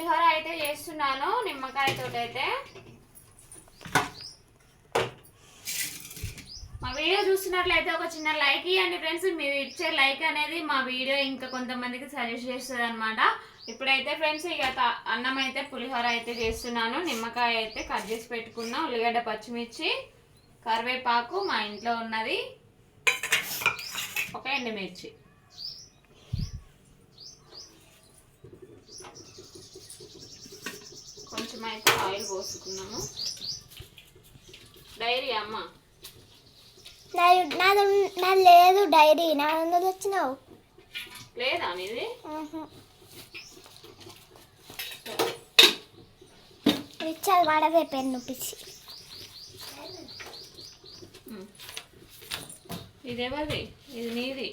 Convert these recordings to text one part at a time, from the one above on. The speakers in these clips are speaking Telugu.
పులిహోర అయితే చేస్తున్నాను నిమ్మకాయతో అయితే మా వీడియో చూస్తున్నట్లయితే ఒక చిన్న లైక్ ఇవ్వండి ఫ్రెండ్స్. మీరు ఇచ్చే లైక్ అనేది మా వీడియో ఇంకా కొంతమందికి సజెస్ట్ చేస్తుంది అనమాట ఇప్పుడైతే ఫ్రెండ్స్ ఇక అన్నం అయితే పులిహోర అయితే చేస్తున్నాను. నిమ్మకాయ అయితే కట్ చేసి పెట్టుకున్నా. ఉల్లిగడ్డ పచ్చిమిర్చి కరివేపాకు మా ఇంట్లో ఉన్నది. ఒక ఎండుమిర్చి. కొంచెం అయితే ఆయిల్ పోసుకున్నాము. డైరీ అమ్మ. నాది లేదు డైరీ. నా ఎందుకు వచ్చినావు లేదా నీది? రిచ్చాలు వాడవే పెన్ను పిచ్చి ఉమ్. ఇది ఎవరిది? ఇది నీది.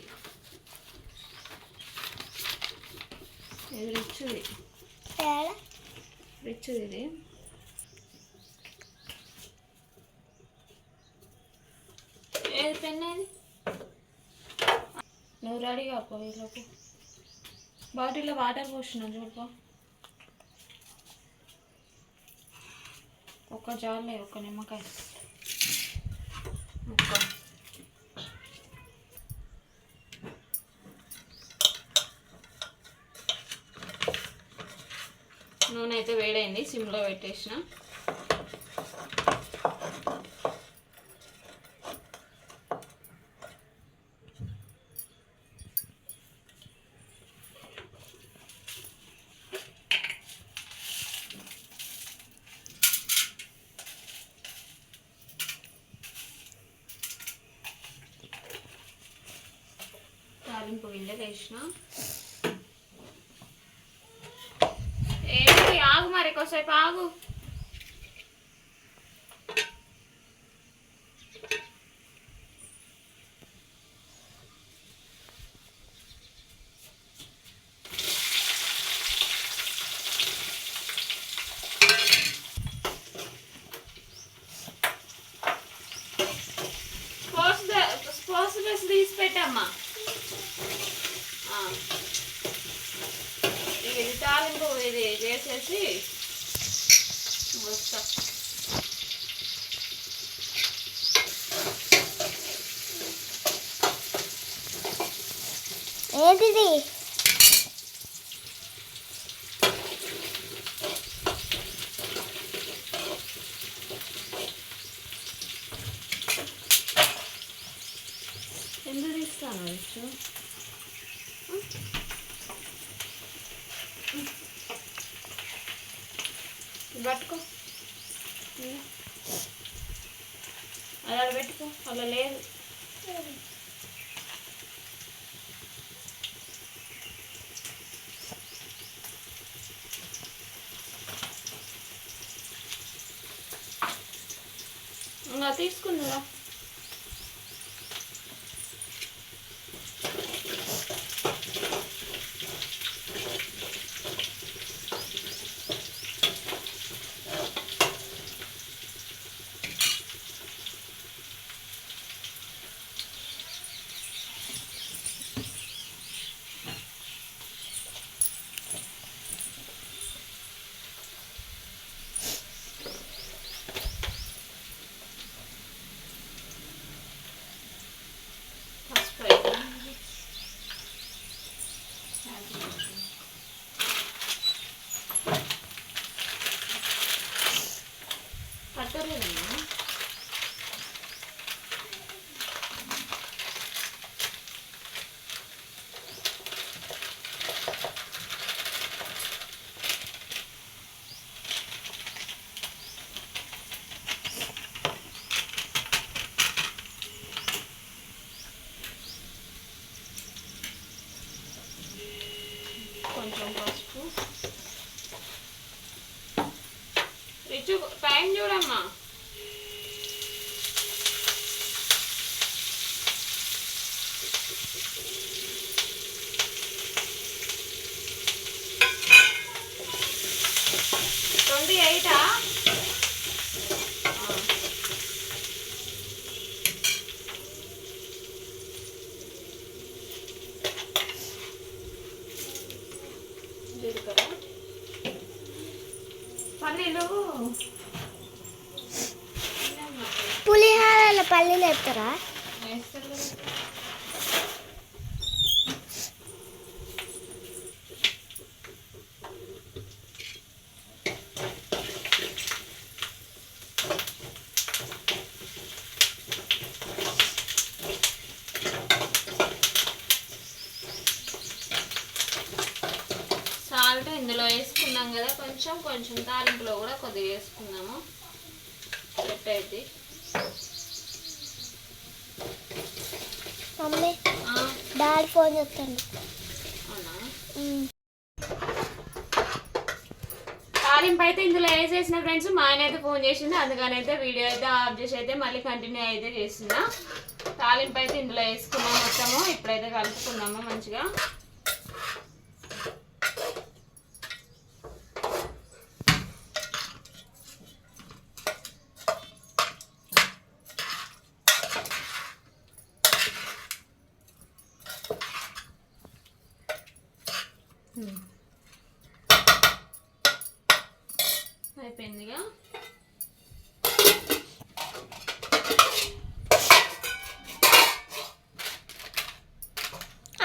ఇది రిచ్చుది ఏడ? ఇది. ఏది పెన్ ఏది? నువ్వు రెడీ కాపో ఈలోపు బాటిల్లో వాటర్ పోసిన చూడుకో ఒక్క జాలే ఒక్క నిమ్మకాయ ఒక్క నూనె అయితే వేడైంది సిమ్లో పెట్టేసిన. తాలింపు గిన్నె వేసిన. ఆగు ఆగు స్పోర్ట్స్ స్పోర్ట్స్ డ్రెస్ తీసి పెట్టమ్మా ఇది తాలింపు ఇది చేసేసి ఏంటిది ఎందుకు తీస్తాను రిచ్చు ఇది పట్టుకో ఇది. అది అక్కడ పెట్టుకో అలా లేదు ఇంకా తీసుకుందా పసుపు అయితే. పట్టలేదమ్మా కొంచెం పసుపు రిచు టైం చూడమ్మా. వేస్తారా సాల్ట్ ఇందులో వేసుకున్నాం కదా కొంచెం కొంచెం తాలింపులో కూడా కొద్దిగా వేసుకుందాము. సెట్ అయితే మమ్మీ. డాడీ ఫోన్ చేస్తాను. తాలింపు అయితే ఇందులో వేసేసిన ఫ్రెండ్స్ మా ఆయన అయితే ఫోన్ చేసింది అందుకని అయితే వీడియో అయితే ఆఫ్ చేసి అయితే మళ్ళీ కంటిన్యూ అయితే చేస్తున్నా. తాలింపు అయితే ఇందులో వేసుకున్నాం మొత్తము ఇప్పుడైతే కలుపుకున్నాము మంచిగా.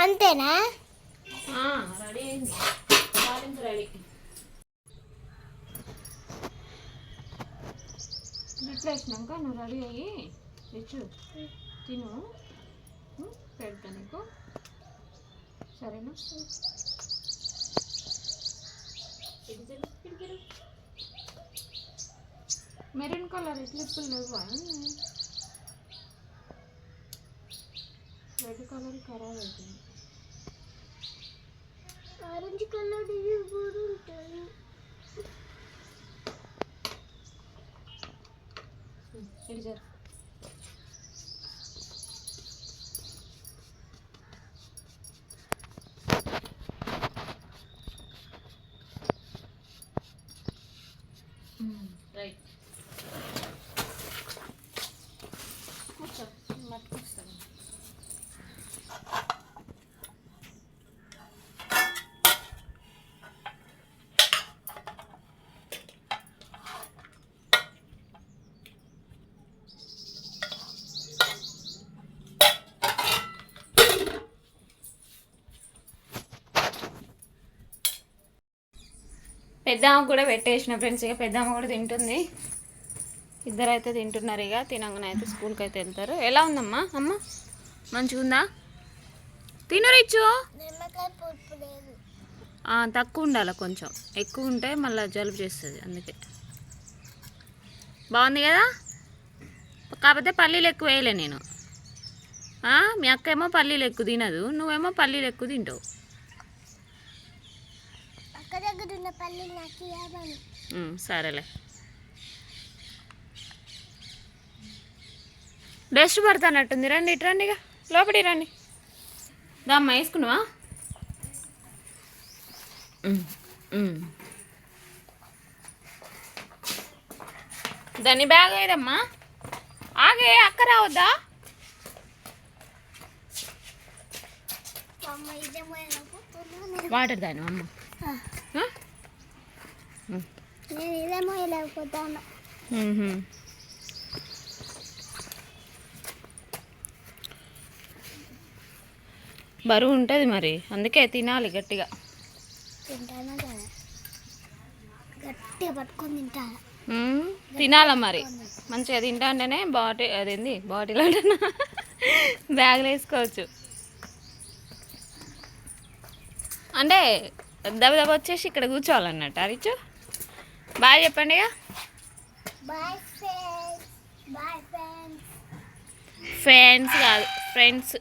అంతేనా? రెడీ అయింది. తాలింపు రెడీ. వేసినాక నువ్వు రెడీ అయ్యి తెచ్చు. తిను. పెడతా నీకు. సరేనా. మెరూన్ కలర్ క్లిప్పులు లేవా రెడ్ కలర్ ఖరాబ్ అవుతుంది. ఆరెంజ్ కలర్ కూడా ఉంటుంది. ఇటు పెద్దమ్మ కూడా పెట్టేసిన ఫ్రెండ్స్. ఇక పెద్దమ్మ కూడా తింటుంది. ఇద్దరు అయితే తింటున్నారు ఇక. తినంగానే అయితే స్కూల్కి అయితే వెళ్తారు. ఎలా ఉందమ్మా? అమ్మ మంచిగా ఉందా తిను రిచ్చు. నిమ్మకాయ పులుపు లేదు. ఆ, తక్కువ ఉండాలి కొంచెం. ఎక్కువ ఉంటే మళ్ళీ జలుబు చేస్తుంది అందుకే. బాగుంది కదా? కాకపోతే పల్లీలు ఎక్కువ వేయలే నేను. మీ అక్క ఏమో పల్లీలు ఎక్కువ తినదు. నువ్వేమో పల్లీలు ఎక్కువ తింటావు. అక్క దగ్గర ఉన్న పల్లీలు నాకు ఇవ్వమని సరేలే. డస్ట్ పడుతున్నట్టుంది. రండి ఇటు రండి ఇక లోపలికి రండి. దామ్మ వేసుకున్నావా? ఉమ్, ఉమ్. దాని బ్యాగ్ ఏదమ్మా ఆగే అక్క రావద్దా? వాటర్ దాని అమ్మ? నేను. బరువు ఉంటుంది మరి. అందుకే తినాలి గట్టిగా. తింటాను గట్టిగా పట్టుకొని తింటాను. తినాలా మరి? మంచిగా తింటా అంటేనే బాటిల్ అదేంది? బాటిల్ అంటున్నా బ్యాగ్లో వేసుకోవచ్చు. అంటే దెబ్బ దెబ్బ వచ్చేసి ఇక్కడ కూర్చోవాలన్నట్టు. అరిచు. బాగా చెప్పండి బాయ్ ఫ్రెండ్స్ బాయ్ కాదు ఫ్రెండ్స్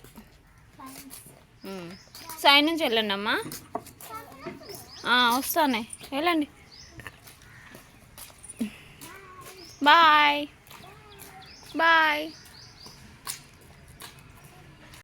సైడ్ నుంచి వెళ్ళండి అమ్మా. వస్తానే. వెళ్ళండి. బాయ్. బాయ్.